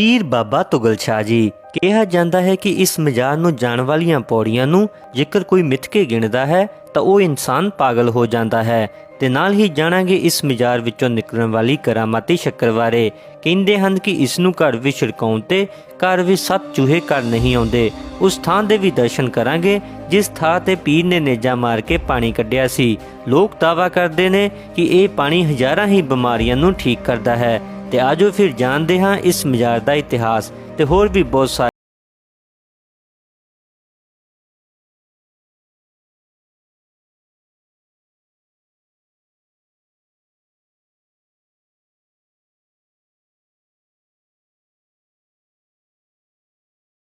ਪੀਰ ਬਾਬਾ ਤੁਗਲ ਸ਼ਾਹ ਜੀ। ਕਿਹਾ ਜਾਂਦਾ ਹੈ ਕਿ ਇਸ ਮਜ਼ਾਰ ਨੂੰ ਜਾਣ ਵਾਲੀਆਂ ਪੌੜੀਆਂ ਨੂੰ ਜੇਕਰ ਕੋਈ ਮਿੱਥ ਕੇ ਗਿਣਦਾ ਹੈ, ਤਾਂ ਉਹ ਇਨਸਾਨ ਪਾਗਲ ਹੋ ਜਾਂਦਾ ਹੈ। ਤੇ ਨਾਲ ਹੀ ਜਾਣਾਂਗੇ ਇਸ ਮਜ਼ਾਰ ਵਿੱਚੋਂ ਨਿਕਲਣ ਵਾਲੀ ਕਰਾਮਾਤੀ ਸ਼ੱਕਰ ਬਾਰੇ। ਕਹਿੰਦੇ ਹਨ ਕਿ ਇਸ ਨੂੰ ਘਰ ਵਿੱਚ ਛਿੜਕਾਉਣ ਤੇ ਘਰ ਵਿੱਚ ਸੱਤ ਚੂਹੇ ਘਰ ਨਹੀਂ ਆਉਂਦੇ। ਉਸ ਥਾਂ ਦੇ ਵੀ ਦਰਸ਼ਨ ਕਰਾਂਗੇ, ਜਿਸ ਥਾਂ ਤੇ ਪੀਰ ਨੇ ਨੇਜਾ ਮਾਰ ਕੇ ਪਾਣੀ ਕੱਢਿਆ ਸੀ। ਲੋਕ ਦਾਵਾ ਕਰਦੇ ਨੇ ਕਿ ਇਹ ਪਾਣੀ ਹਜ਼ਾਰਾਂ ਹੀ ਬਿਮਾਰੀਆਂ ਨੂੰ ਠੀਕ ਕਰਦਾ ਹੈ। ਤੇ ਆਜੋ ਫਿਰ ਜਾਣਦੇ ਹਾਂ ਇਸ ਮਜ਼ਾਰ ਦਾ ਇਤਿਹਾਸ ਤੇ ਹੋਰ ਵੀ ਬਹੁਤ ਸਾਰੇ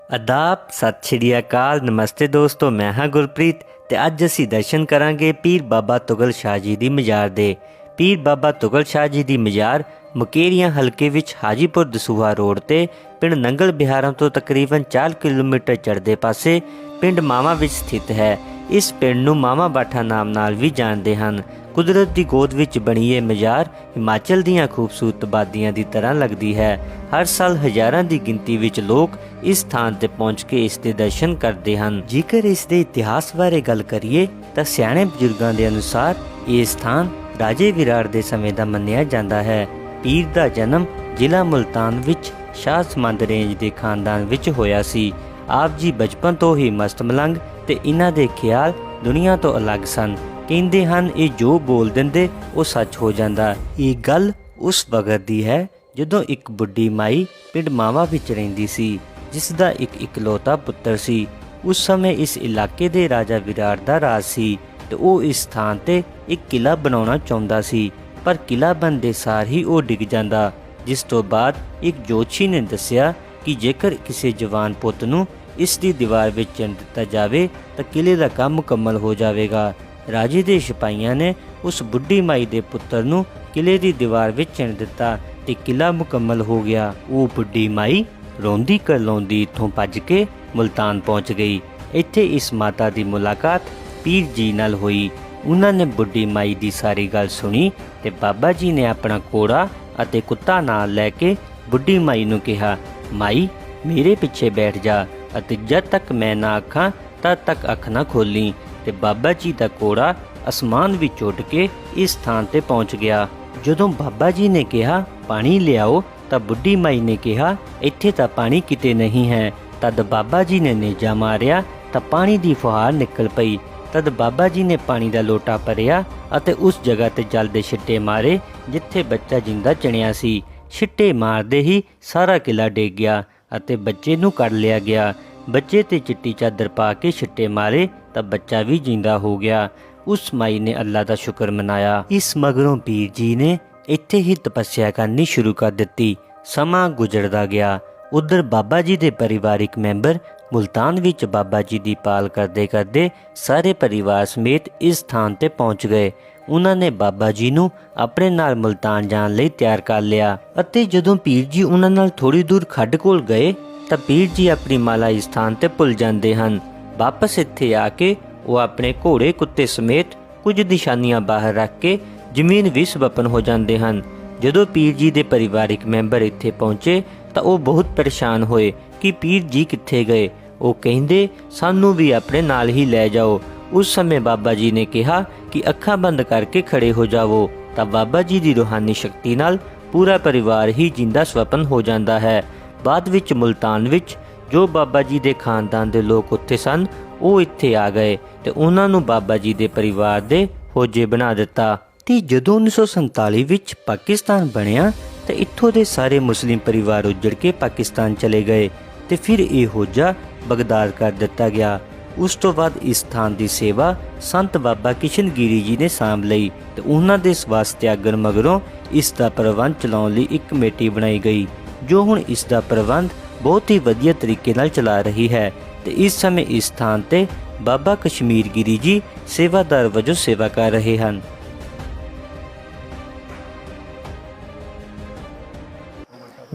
ਅਦਾਬ, ਸਤਿ ਸ਼੍ਰੀ ਅਕਾਲ, ਨਮਸਤੇ ਦੋਸਤੋ, ਮੈਂ ਹਾਂ ਗੁਰਪ੍ਰੀਤ ਤੇ ਅੱਜ ਅਸੀਂ ਦਰਸ਼ਨ ਕਰਾਂਗੇ ਪੀਰ ਬਾਬਾ ਤੁਗਲ ਸ਼ਾਹ ਜੀ ਦੀ ਮਜ਼ਾਰ ਦੇ। ਪੀਰ ਬਾਬਾ ਤੁਗਲ ਸ਼ਾਹ ਜੀ ਦੀ ਮਜ਼ਾਰ ਮੁਕੇਰੀਆਂ ਹਲਕੇ ਵਿੱਚ ਹਾਜੀਪੁਰ ਦਸੂਹਾ ਰੋਡ ਤੇ ਪਿੰਡ ਨੰਗਲ ਬਿਹਾਰਾਂ ਤੋਂ ਤਕਰੀਬਨ 4 ਕਿਲੋਮੀਟਰ ਚੜ੍ਹਦੇ ਪਾਸੇ ਪਿੰਡ ਮਾਵਾ ਵਿੱਚ ਸਥਿਤ ਹੈ। ਇਸ ਪਿੰਡ ਨੂੰ ਮਾਵਾ ਬਾਠਾ ਨਾਮ ਨਾਲ ਵੀ ਜਾਣਦੇ ਹਨ। ਕੁਦਰਤ ਦੀ ਗੋਦ ਵਿੱਚ ਬਣੀ ਇਹ ਮਜ਼ਾਰ ਹਿਮਾਚਲ ਦੀਆਂ ਖੂਬਸੂਰਤ ਬਾਦੀਆਂ ਦੀ ਤਰ੍ਹਾਂ ਲੱਗਦੀ ਹੈ। ਹਰ ਸਾਲ ਹਜ਼ਾਰਾਂ ਦੀ ਗਿਣਤੀ ਵਿੱਚ ਲੋਕ ਇਸ ਸਥਾਨ ਤੇ ਪਹੁੰਚ ਕੇ ਇਸ ਦੇ ਦਰਸ਼ਨ ਕਰਦੇ ਹਨ। ਜੇਕਰ ਇਸ ਦੇ ਇਤਿਹਾਸ ਬਾਰੇ ਗੱਲ ਕਰੀਏ, ਤਾਂ ਸਿਆਣੇ ਬਜ਼ੁਰਗਾਂ ਦੇ ਅਨੁਸਾਰ ਇਹ ਸਥਾਨ ਰਾਜੇ ਵਿਰਾੜ ਦੇ ਸਮੇਂ ਦਾ ਮੰਨਿਆ ਜਾਂਦਾ ਹੈ। ਪੀਰ ਦਾ ਜਨਮ ਜ਼ਿਲ੍ਹਾ ਮੁਲਤਾਨ ਵਿੱਚ ਸ਼ਾਹ ਸਮੰਦ ਰੇਂਜ ਦੇ ਖਾਨਦਾਨ ਵਿੱਚ ਹੋਇਆ ਸੀ। ਆਪ ਜੀ ਬਚਪਨ ਤੋਂ ਹੀ ਮਸਤ ਮਲੰਗ ਤੇ ਇਹਨਾਂ ਦੇ ਖਿਆਲ ਦੁਨੀਆ ਤੋਂ ਅਲੱਗ ਸਨ। ਕਹਿੰਦੇ ਹਨ, ਇਹ ਜੋ ਬੋਲ ਦਿੰਦੇ, ਉਹ ਸੱਚ ਹੋ ਜਾਂਦਾ। ਇਹ ਗੱਲ ਉਸ ਵਕਤ ਦੀ ਹੈ ਜਦੋਂ ਇੱਕ ਬੁੱਢੀ ਮਾਈ ਪਿੰਡ ਮਾਵਾ ਵਿੱਚ ਰਹਿੰਦੀ ਸੀ, ਜਿਸ ਦਾ ਇੱਕ ਇਕਲੌਤਾ ਪੁੱਤਰ ਸੀ। ਉਸ ਸਮੇਂ ਇਸ ਇਲਾਕੇ ਦੇ ਰਾਜਾ ਵਿਰਾਟ ਦਾ ਰਾਜ ਸੀ ਤੇ ਉਹ ਇਸ ਥਾਂ ਤੇ ਇੱਕ ਕਿਲਾ ਬਣਾਉਣਾ ਚਾਹੁੰਦਾ ਸੀ। ਪਰ ਕਿਲਾ ਬਣਦੇ ਸਾਰ ਹੀ ਉਹ ਡਿੱਗ ਜਾਂਦਾ, ਜਿਸ ਤੋਂ ਬਾਅਦ ਇੱਕ ਜੋਤਸ਼ੀ ਨੇ ਦੱਸਿਆ ਕਿ ਜੇਕਰ ਕਿਸੇ ਜਵਾਨ ਪੁੱਤ ਨੂੰ ਇਸ ਦੀ ਦੀਵਾਰ ਵਿੱਚ ਚਿਣ ਦਿੱਤਾ ਜਾਵੇ, ਤਾਂ ਕਿਲੇ ਦਾ ਕੰਮ ਮੁਕੰਮਲ ਹੋ ਜਾਵੇਗਾ। ਰਾਜੇ ਦੇ ਸਿਪਾਹੀਆਂ ਨੇ ਉਸ ਬੁੱਢੀ ਮਾਈ ਦੇ ਪੁੱਤਰ ਨੂੰ ਕਿਲੇ ਦੀ ਦੀਵਾਰ ਵਿੱਚ ਚਿਣ ਦਿੱਤਾ ਤੇ ਕਿਲਾ ਮੁਕੰਮਲ ਹੋ ਗਿਆ। ਉਹ ਬੁੱਢੀ ਮਾਈ ਰੋਂਦੀ ਕਰਲਾਉਂਦੀ ਇੱਥੋਂ ਭੱਜ ਕੇ ਮੁਲਤਾਨ ਪਹੁੰਚ ਗਈ। ਇੱਥੇ ਇਸ ਮਾਤਾ ਦੀ ਮੁਲਾਕਾਤ ਪੀਰ ਜੀ ਨਾਲ ਹੋਈ। ਉਹਨਾਂ ਨੇ ਬੁੱਢੀ ਮਾਈ ਦੀ ਸਾਰੀ ਗੱਲ ਸੁਣੀ ਤੇ ਬਾਬਾ ਜੀ ਨੇ ਆਪਣਾ ਕੋੜਾ ਅਤੇ ਕੁੱਤਾ ਨਾਲ ਲੈ ਕੇ ਬੁੱਢੀ ਮਾਈ ਨੂੰ ਕਿਹਾ, ਮਾਈ, ਮੇਰੇ ਪਿੱਛੇ ਬੈਠ ਜਾ ਅਤੇ ਜਦ ਤੱਕ ਮੈਂ ਨਾ ਆਖਾਂ, ਤਦ ਤੱਕ ਅੱਖ ਨਾ ਖੋਲੀ ਤੇ ਬਾਬਾ ਜੀ ਦਾ ਕੋੜਾ ਅਸਮਾਨ ਵਿੱਚ ਉੱਡ ਕੇ ਇਸ ਥਾਂ ਤੇ ਪਹੁੰਚ ਗਿਆ। ਜਦੋਂ ਬਾਬਾ ਜੀ ਨੇ ਕਿਹਾ, ਪਾਣੀ ਲਿਆਓ, ਤਾਂ ਬੁੱਢੀ ਮਾਈ ਨੇ ਕਿਹਾ, ਇੱਥੇ ਤਾਂ ਪਾਣੀ ਕਿਤੇ ਨਹੀਂ ਹੈ। ਤਦ ਬਾਬਾ ਜੀ ਨੇ ਨੇਜਾ ਮਾਰਿਆ ਤਾਂ ਪਾਣੀ ਦੀ ਫੁਹਾਰ ਨਿਕਲ ਪਈ। ਤਦ ਬਾਬਾ ਜੀ ਨੇ ਪਾਣੀ ਦਾ ਲੋਟਾ ਭਰਿਆ ਅਤੇ ਉਸ ਜਗ੍ਹਾ ਤੇ ਜਲ ਦੇ ਛਿੱਟੇ ਮਾਰੇ, ਜਿੱਥੇ ਬੱਚਾ ਜਿੰਦਾ ਚਣਿਆ ਸੀ। ਛਿੱਟੇ ਮਾਰਦੇ ਹੀ ਸਾਰਾ ਕਿਲਾ ਡਿੱਗ ਗਿਆ ਅਤੇ ਬੱਚੇ ਨੂੰ ਕੱਢ ਲਿਆ ਗਿਆ। ਬੱਚੇ ਤੇ ਚਿੱਟੀ ਚਾਦਰ ਪਾ ਕੇ ਛਿੱਟੇ ਮਾਰੇ ਤਾਂ ਬੱਚਾ ਵੀ ਜਿੰਦਾ ਹੋ ਗਿਆ। ਉਸ ਮਾਈ ਨੇ ਅੱਲਾ ਦਾ ਸ਼ੁਕਰ ਮਨਾਇਆ। ਇਸ ਮਗਰੋਂ ਪੀਰ ਜੀ ਨੇ ਇੱਥੇ ਹੀ ਤਪੱਸਿਆ ਕਰਨੀ ਸ਼ੁਰੂ ਕਰ ਦਿੱਤੀ। ਸਮਾਂ ਗੁਜ਼ਰਦਾ ਗਿਆ। ਉਧਰ ਬਾਬਾ ਜੀ ਦੇ ਪਰਿਵਾਰਿਕ ਮੈਂਬਰ ਮੁਲਤਾਨ ਵਿੱਚ ਬਾਬਾ ਜੀ ਦੀ ਪਾਲ ਕਰਦੇ ਕਰਦੇ ਸਾਰੇ ਪਰਿਵਾਰ ਸਮੇਤ ਇਸ ਸਥਾਨ ਤੇ ਪਹੁੰਚ ਗਏ। ਉਹਨਾਂ ਨੇ ਬਾਬਾ ਜੀ ਨੂੰ ਆਪਣੇ ਨਾਲ ਮੁਲਤਾਨ ਜਾਣ ਲਈ ਤਿਆਰ ਕਰ ਲਿਆ ਅਤੇ ਜਦੋਂ ਪੀਰ ਜੀ ਉਹਨਾਂ ਨਾਲ ਥੋੜੀ ਦੂਰ ਖੱਡ ਕੋਲ ਗਏ ਤਾਂ ਪੀਰ ਜੀ ਆਪਣੀ ਮਾਲਾ ਇਸ ਥਾਂ ਤੇ ਭੁੱਲ ਜਾਂਦੇ ਹਨ। ਵਾਪਸ ਇੱਥੇ ਆ ਕੇ ਉਹ ਆਪਣੇ ਘੋੜੇ, ਕੁੱਤੇ ਸਮੇਤ ਕੁਝ ਨਿਸ਼ਾਨੀਆਂ ਬਾਹਰ ਰੱਖ ਕੇ ਜ਼ਮੀਨ ਵਿੱਚ ਵਪਨ ਹੋ ਜਾਂਦੇ ਹਨ। ਜਦੋਂ ਪੀਰ ਜੀ ਦੇ ਪਰਿਵਾਰਿਕ ਮੈਂਬਰ ਇੱਥੇ ਪਹੁੰਚੇ ਤਾਂ ਉਹ ਬਹੁਤ ਪਰੇਸ਼ਾਨ ਹੋਏ ਕਿ ਪੀਰ ਜੀ ਕਿੱਥੇ ਗਏ। ਉਹ ਕਹਿੰਦੇ, ਸਾਨੂੰ ਵੀ ਆਪਣੇ ਨਾਲ ਹੀ ਲੈ ਜਾਓ। ਉਸ ਸਮੇਂ ਬਾਬਾ ਜੀ ਨੇ ਕਿਹਾ ਕਿ ਅੱਖਾਂ ਬੰਦ ਕਰਕੇ ਖੜੇ ਹੋ ਜਾਵੋ। ਤਾਂ ਬਾਬਾ ਜੀ ਦੀ ਰੂਹਾਨੀ ਸ਼ਕਤੀ ਨਾਲ ਪੂਰਾ ਪਰਿਵਾਰ ਹੀ ਜਿੰਦਾ ਸਵਪਨ ਹੋ ਜਾਂਦਾ ਹੈ। ਬਾਅਦ ਵਿੱਚ ਮੁਲਤਾਨ ਵਿੱਚ ਜੋ ਬਾਬਾ ਜੀ ਦੇ ਖਾਨਦਾਨ ਦੇ ਲੋਕ ਉੱਥੇ ਸਨ, ਉਹ ਇੱਥੇ ਆ ਗਏ ਤੇ ਉਹਨਾਂ ਨੂੰ ਬਾਬਾ ਜੀ ਦੇ ਪਰਿਵਾਰ ਦੇ ਹੋਜੇ ਬਣਾ ਦਿੱਤਾ। ਤੇ ਜਦੋਂ 1947 ਵਿੱਚ ਪਾਕਿਸਤਾਨ ਬਣਿਆ, ਤੇ ਇੱਥੋਂ ਦੇ ਸਾਰੇ ਮੁਸਲਿਮ ਪਰਿਵਾਰ ਉੱਜੜ ਕੇ ਪਾਕਿਸਤਾਨ ਚਲੇ ਗਏ ਤੇ ਫਿਰ ਇਹ ਹੋਜਾ ਬਗਦਾਦ ਕਰ ਦਿੱਤਾ ਗਿਆ। ਉਸ ਤੋਂ ਬਾਅਦ ਇਸ ਸਥਾਨ ਦੀ ਸੇਵਾ ਸੰਤ ਬਾਬਾ ਕਿਸ਼ਨਗਿਰੀ ਜੀ ਨੇ ਸਾਂਭ ਲਈ ਤੇ ਉਹਨਾਂ ਦੇ ਸਵਾਸ ਤਿਆਗਣ ਮਗਰੋਂ ਇਸ ਦਾ ਪ੍ਰਬੰਧ ਚਲਾਉਣ ਲਈ ਇੱਕ ਕਮੇਟੀ ਬਣਾਈ ਗਈ, ਜੋ ਹੁਣ ਇਸ ਦਾ ਪ੍ਰਬੰਧ ਬਹੁਤ ਹੀ ਵਧੀਆ ਤਰੀਕੇ ਨਾਲ ਚਲਾ ਰਹੀ ਹੈ ਤੇ ਇਸ ਸਮੇਂ ਇਸ ਸਥਾਨ ਤੇ ਬਾਬਾ ਕਸ਼ਮੀਰ ਗਿਰੀ ਜੀ ਸੇਵਾਦਾਰ ਵਜੋਂ ਸੇਵਾ ਕਰ ਰਹੇ ਹਨ।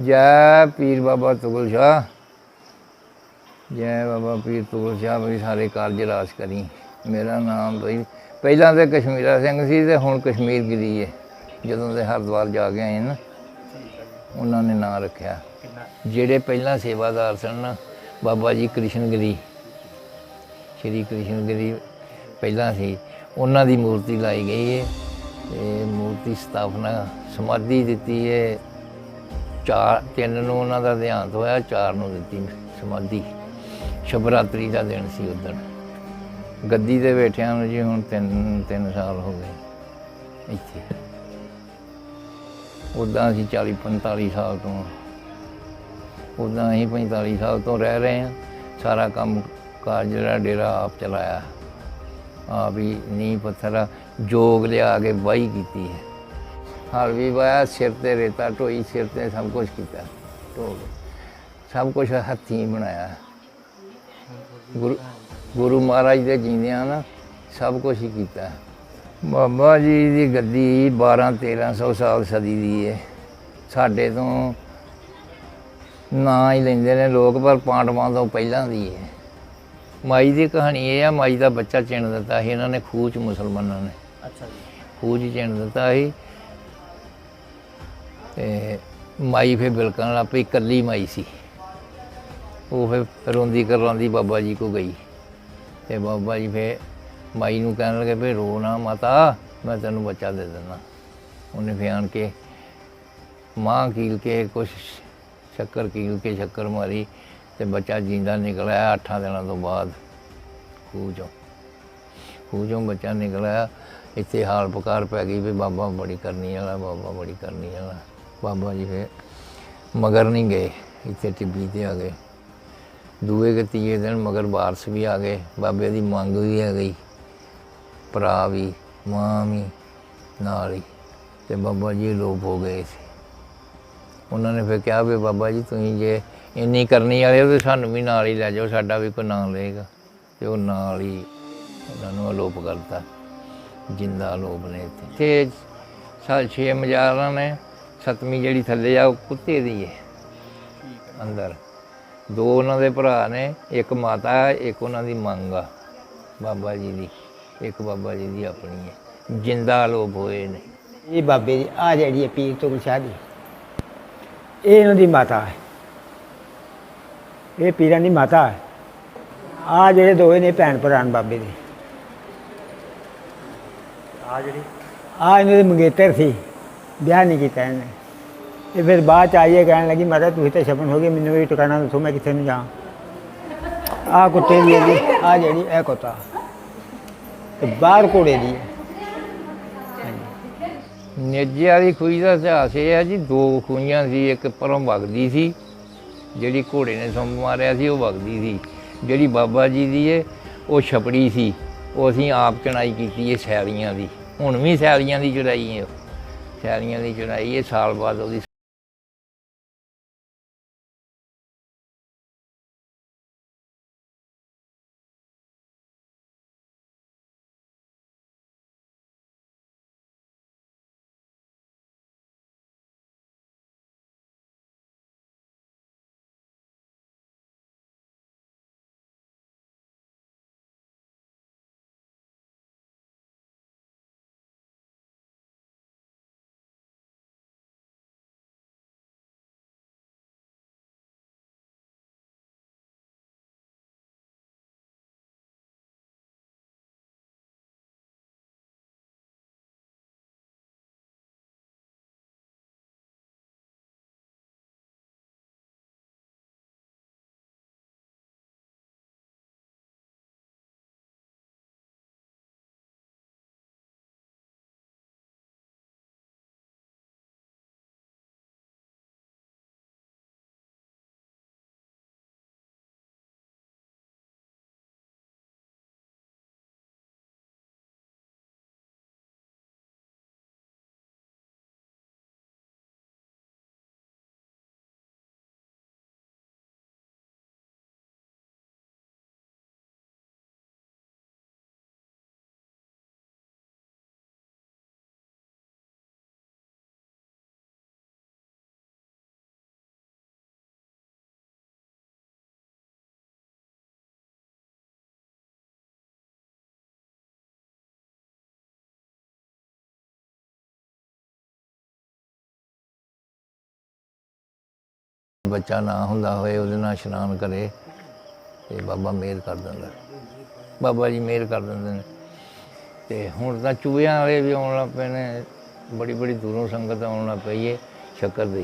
ਜੈ ਪੀਰ ਬਾਬਾ ਤੁਗਲ ਸ਼ਾਹ। ਜੈ ਬਾਬਾ ਪੀਰ ਤੁਗਲ ਸ਼ਾਹ ਮੇਰੀ ਸਾਰੇ ਕਾਰਜ ਰਾਸ ਕਰੀ। ਮੇਰਾ ਨਾਮ ਬਈ, ਪਹਿਲਾਂ ਤੇ ਕਸ਼ਮੀਰਾ ਸਿੰਘ ਸੀ ਤੇ ਹੁਣ ਕਸ਼ਮੀਰ ਗਿਰੀ ਹੈ ਜਦੋਂ ਦੇ ਹਰਿਦੁਆਰ ਜਾ ਕੇ ਆਏ ਨਾ, ਉਹਨਾਂ ਨੇ ਨਾਂ ਰੱਖਿਆ। ਜਿਹੜੇ ਪਹਿਲਾਂ ਸੇਵਾਦਾਰ ਸਨ, ਬਾਬਾ ਜੀ ਕ੍ਰਿਸ਼ਨ ਗਿਰੀ ਸ਼੍ਰੀ ਕ੍ਰਿਸ਼ਨ ਗਿਰੀ ਪਹਿਲਾਂ ਸੀ, ਉਹਨਾਂ ਦੀ ਮੂਰਤੀ ਲਾਈ ਗਈ ਹੈ ਤੇ ਮੂਰਤੀ ਸਥਾਪਨਾ ਸਮਾਧੀ ਦਿੱਤੀ ਹੈ ਚਾਰ, ਤਿੰਨ ਨੂੰ ਉਹਨਾਂ ਦਾ ਦੇਹਾਂਤ ਹੋਇਆ, ਚਾਰ ਨੂੰ ਦਿੱਤੀ ਸਮਾਧੀ। ਸ਼ਿਵਰਾਤਰੀ ਦਾ ਦਿਨ ਸੀ ਉਦੋਂ ਗੱਦੀ ਤੇ ਬੈਠਿਆਂ ਨੂੰ ਜੀ ਹੁਣ ਤਿੰਨ ਤਿੰਨ ਸਾਲ ਹੋ ਗਏ ਇੱਥੇ। ਉਦਾਂ ਅਸੀਂ 40 45 ਸਾਲ ਤੋਂ ਉਦਾਂ ਅਸੀਂ 45 ਸਾਲ ਤੋਂ ਰਹਿ ਰਹੇ ਹਾਂ। ਸਾਰਾ ਕੰਮ ਕਾਰ ਜਿਹੜਾ ਡੇਰਾ ਆਪ ਚਲਾਇਆ। ਆਪ ਹੀ ਨੀਂਹ ਪੱਥਰ ਜੋਗ ਲਿਆ ਕੇ ਵਾਹੀ ਕੀਤੀ ਹੈ। ਹਲ ਵੀ ਵਾਇਆ ਸਿਰ ਤੇ ਰੇਤਾ ਢੋਈ, ਸਿਰ ਤੇ ਸਭ ਕੁਝ ਕੀਤਾ। ਢੋਲ। ਸਭ ਕੁਝ ਹੱਥੀਂ ਬਣਾਇਆ। ਗੁਰੂ ਗੁਰੂ ਮਹਾਰਾਜ ਦੇ ਜੀਂਦਿਆਂ ਨਾ ਸਭ ਕੁਝ ਹੀ ਕੀਤਾ। ਬਾਬਾ ਜੀ ਦੀ ਗੱਦੀ 12 1300 ਸਾਲ ਸਦੀ ਦੀ ਹੈ ਸਾਡੇ ਤੋਂ ਨਾਂ ਹੀ ਲੈਂਦੇ ਨੇ ਲੋਕ ਪਰ ਪਾਂਡਵਾਂ ਤੋਂ ਪਹਿਲਾਂ ਦੀ ਹੈ ਮਾਈ ਦੀ ਕਹਾਣੀ ਇਹ ਆ ਮਾਈ ਦਾ ਬੱਚਾ ਚਿਣ ਦਿੱਤਾ ਸੀ ਇਹਨਾਂ ਨੇ ਖੂਹ ਚ ਮੁਸਲਮਾਨਾਂ ਨੇ। ਅੱਛਾ ਜੀ। ਖੂਹ 'ਚ ਚਿਣ ਦਿੱਤਾ ਸੀ। ਤੇ ਮਾਈ ਫੇ ਬਿਲਕਣ ਲੱਗ ਪਈ ਇਕੱਲੀ ਮਾਈ ਸੀ। ਉਹ ਫਿਰ ਰੋਂਦੀ ਕਰਵਾਉਂਦੀ ਬਾਬਾ ਜੀ ਕੋ ਗਈ। ਤੇ ਬਾਬਾ ਜੀ ਫੇ ਮਾਈ ਨੂੰ ਕਹਿਣ ਲੱਗੇ ਵੀ ਰੋ ਨਾ ਮਾਤਾ, ਮੈਂ ਤੈਨੂੰ ਬੱਚਾ ਦੇ ਦਿੰਦਾ। ਉਹਨੇ ਫੇ ਆਣ ਕੇ ਮਾਂ ਕੀਲ ਕੇ ਕੁਛ ਸ਼ੱਕਰ ਕੀਲ ਕੇ ਸ਼ੱਕਰ ਮਾਰੀ ਤੇ ਬੱਚਾ ਜਿੰਦਾ ਨਿਕਲਿਆ ਆਇਆ ਅੱਠਾਂ ਦਿਨਾਂ ਤੋਂ ਬਾਅਦ ਖੂਹ ਚੋਂ। ਖੂਹ ਚੋਂ ਬੱਚਾ ਨਿਕਲਿਆ, ਇੱਥੇ ਹਾਲ ਪੁਕਾਰ ਪੈ ਗਈ ਵੀ ਬਾਬਾ ਬੜੀ ਕਰਨੀ ਵਾਲਾ, ਬਾਬਾ ਬੜੀ ਕਰਨੀ ਵਾਲਾ। ਬਾਬਾ ਜੀ ਫੇ ਮਗਰ ਨਹੀਂ ਗਏ, ਇੱਥੇ ਟਿੱਬੀ ਤੇ ਆ ਗਏ। ਦੂਏ ਕੇ ਤੀਏ ਦਿਨ ਮਗਰ ਬਾਰਸ ਵੀ ਆ ਗਏ ਬਾਬੇ ਦੀ ਮੰਗ ਵੀ ਆ ਗਈ। ਭਰਾ ਵੀ ਮਾਂ ਵੀ ਨਾਲ ਹੀ ਤੇ ਬਾਬਾ ਜੀ ਲੋਪ ਹੋ ਗਏ ਸੀ। ਉਹਨਾਂ ਨੇ ਫਿਰ ਕਿਹਾ ਵੀ ਬਾਬਾ ਜੀ ਤੁਸੀਂ ਜੇ ਇੰਨੀ ਕਰਨੀ ਵਾਲੇ ਹੋ ਤੇ ਸਾਨੂੰ ਵੀ ਨਾਲ ਹੀ ਲੈ ਜਾਓ ਸਾਡਾ ਵੀ ਕੋਈ ਨਾਂ ਲਏਗਾ। ਤੇ ਉਹ ਨਾਲ ਹੀ ਉਹਨਾਂ ਨੂੰ ਅਲੋਪ ਕਰਤਾ ਜਿੰਦਾ ਅਲੋਪ ਨੇ ਤੇ ਸਾਲ ਛੇ ਮਜ਼ਾਰਾਂ ਨੇ ਸਤਵੀਂ ਜਿਹੜੀ ਥੱਲੇ ਆ ਉਹ ਕੁੱਤੇ ਦੀ ਹੈ ਅੰਦਰ। ਦੋ ਉਹਨਾਂ ਦੇ ਭਰਾ ਨੇ ਇੱਕ ਮਾਤਾ ਹੈ, ਇੱਕ ਉਹਨਾਂ ਦੀ ਮੰਗ ਆ ਬਾਬਾ ਜੀ ਦੀ ਇੱਕ ਬਾਬਾ ਜੀ ਦੀ ਆਪਣੀ ਹੈ। ਜਿੰਦਾ ਅਲੋਪ ਹੋਏ ਨੇ। ਇਹ ਬਾਬੇ ਦੀ ਆ ਜਿਹੜੀ ਹੈ ਪੀਰ ਤੁਗਲ ਸ਼ਾਹ ਦੀ ਇਹ ਇਹਨਾਂ ਦੀ ਮਾਤਾ ਹੈ। ਇਹ ਪੀਰਾਂ ਦੀ ਮਾਤਾ ਹੈ। ਆ ਜਿਹੜੇ ਦੋਵੇਂ ਨੇ ਭੈਣ ਭਰਾ ਨੇ ਬਾਬੇ ਦੇ। ਆ ਜਿਹੜੀ? ਆ ਇਹਨਾਂ ਦੇ ਮੰਗੇਤਰ ਸੀ ਵਿਆਹ ਨਹੀਂ ਕੀਤਾ ਇਹਨੇ ਇਹ ਫਿਰ ਬਾਅਦ ਚ ਆਈਏ ਕਹਿਣ ਲੱਗੀ, ਮਾਤਾ, ਤੁਸੀਂ ਤਾਂ ਸ਼ਪਨ ਹੋ ਗਈ ਮੈਨੂੰ ਵੀ ਟਿਕਾਣਾ ਦੱਸੋ, ਮੈਂ ਕਿੱਥੇ ਨੂੰ ਜਾਵਾਂ। ਆ ਕੁੱਤੇ ਦੀ ਹੈ ਜੀ ਆ ਜਿਹੜੀ, ਇਹ ਕੁੱਤਾ। ਤੇ ਬਾਹਰ ਘੋੜੇ ਦੀ ਹੈ। ਨੇਜੇ ਵਾਲੀ ਖੂਹੀ ਦਾ ਇਤਿਹਾਸ ਇਹ ਹੈ ਜੀ, ਦੋ ਖੂਹੀਆਂ ਸੀ, ਇੱਕ ਪਰੋਂ ਵਗਦੀ ਸੀ, ਜਿਹੜੀ ਘੋੜੇ ਨੇ ਸੁੰਬ ਮਾਰਿਆ ਸੀ, ਉਹ ਵਗਦੀ ਸੀ। ਜਿਹੜੀ ਬਾਬਾ ਜੀ ਦੀ ਏ, ਉਹ ਛਪੜੀ ਸੀ, ਉਹ ਅਸੀਂ ਆਪ ਚੜਾਈ ਕੀਤੀ ਏ ਸੈਲੀਆਂ ਦੀ। ਹੁਣ ਵੀ ਸੈਲੀਆਂ ਦੀ ਚੜਾਈ ਏ ਉਹ। ਸੈਲੀਆਂ ਦੀ ਚੜਾਈ ਏ, ਸਾਲ ਬਾਅਦ ਉਹਦੀ ਬੱਚਾ ਨਾ ਹੁੰਦਾ ਹੋਏ ਉਹਦੇ ਨਾਲ ਇਸ਼ਨਾਨ ਕਰੇ ਤੇ ਬਾਬਾ ਮਿਹਰ ਕਰ ਦਿੰਦਾ। ਬਾਬਾ ਜੀ ਮਿਹਰ ਕਰ ਦਿੰਦੇ ਨੇ। ਤੇ ਹੁਣ ਤਾਂ ਚੂਹਿਆਂ ਵਾਲੇ ਵੀ ਆਉਣ ਲੱਗ ਪਏ ਨੇ। ਬੜੀ ਬੜੀ ਦੂਰੋਂ ਸੰਗਤ ਆਉਣ ਲੱਗ ਪਈ ਏ, ਸ਼ੱਕਰ ਦੇ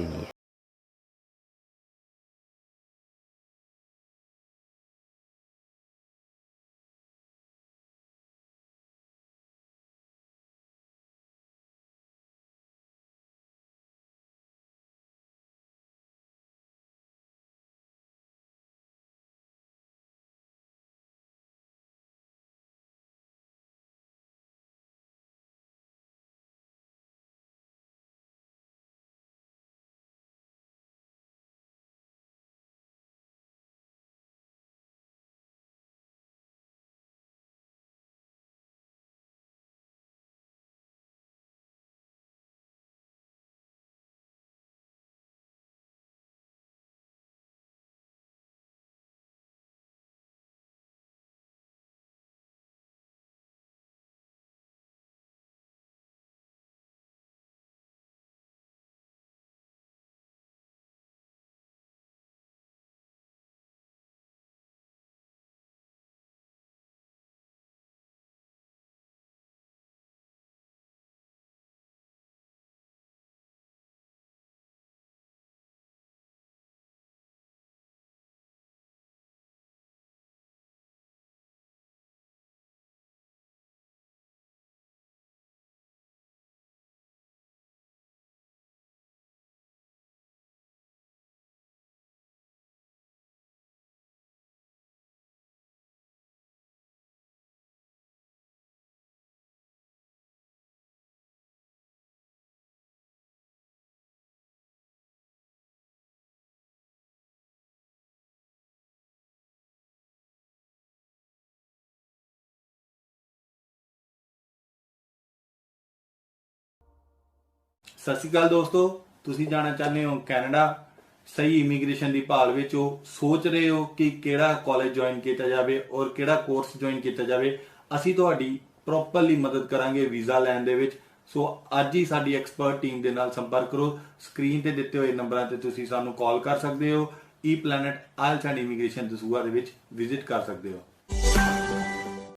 ਸਤਿ ਸ਼੍ਰੀ ਅਕਾਲ ਦੋਸਤੋ, ਤੁਸੀਂ ਜਾਣਾ ਚਾਹੁੰਦੇ ਹੋ ਕੈਨੇਡਾ, ਸਹੀ ਇਮੀਗ੍ਰੇਸ਼ਨ ਦੀ ਭਾਲ ਵਿੱਚ ਹੋ, ਸੋਚ ਰਹੇ ਹੋ ਕਿ ਕਿਹੜਾ ਕਾਲਜ ਜੁਆਇਨ ਕੀਤਾ ਜਾਵੇ ਔਰ ਕਿਹੜਾ ਕੋਰਸ ਜੁਆਇਨ ਕੀਤਾ ਜਾਵੇ, ਅਸੀਂ ਤੁਹਾਡੀ ਪ੍ਰੋਪਰਲੀ ਮਦਦ ਕਰਾਂਗੇ ਵੀਜ਼ਾ ਲੈਣ ਦੇ ਵਿੱਚ। ਸੋ ਅੱਜ ਹੀ ਸਾਡੀ ਐਕਸਪਰਟ ਟੀਮ ਦੇ ਨਾਲ ਸੰਪਰਕ ਕਰੋ। ਸਕਰੀਨ ਤੇ ਦਿੱਤੇ ਹੋਏ ਨੰਬਰਾਂ ਤੇ ਤੁਸੀਂ ਸਾਨੂੰ ਕਾਲ ਕਰ ਸਕਦੇ ਹੋ। E planet oils and immigration Dasuya ਦੇ ਵਿੱਚ ਵਿਜ਼ਿਟ ਕਰ ਸਕਦੇ ਹੋ।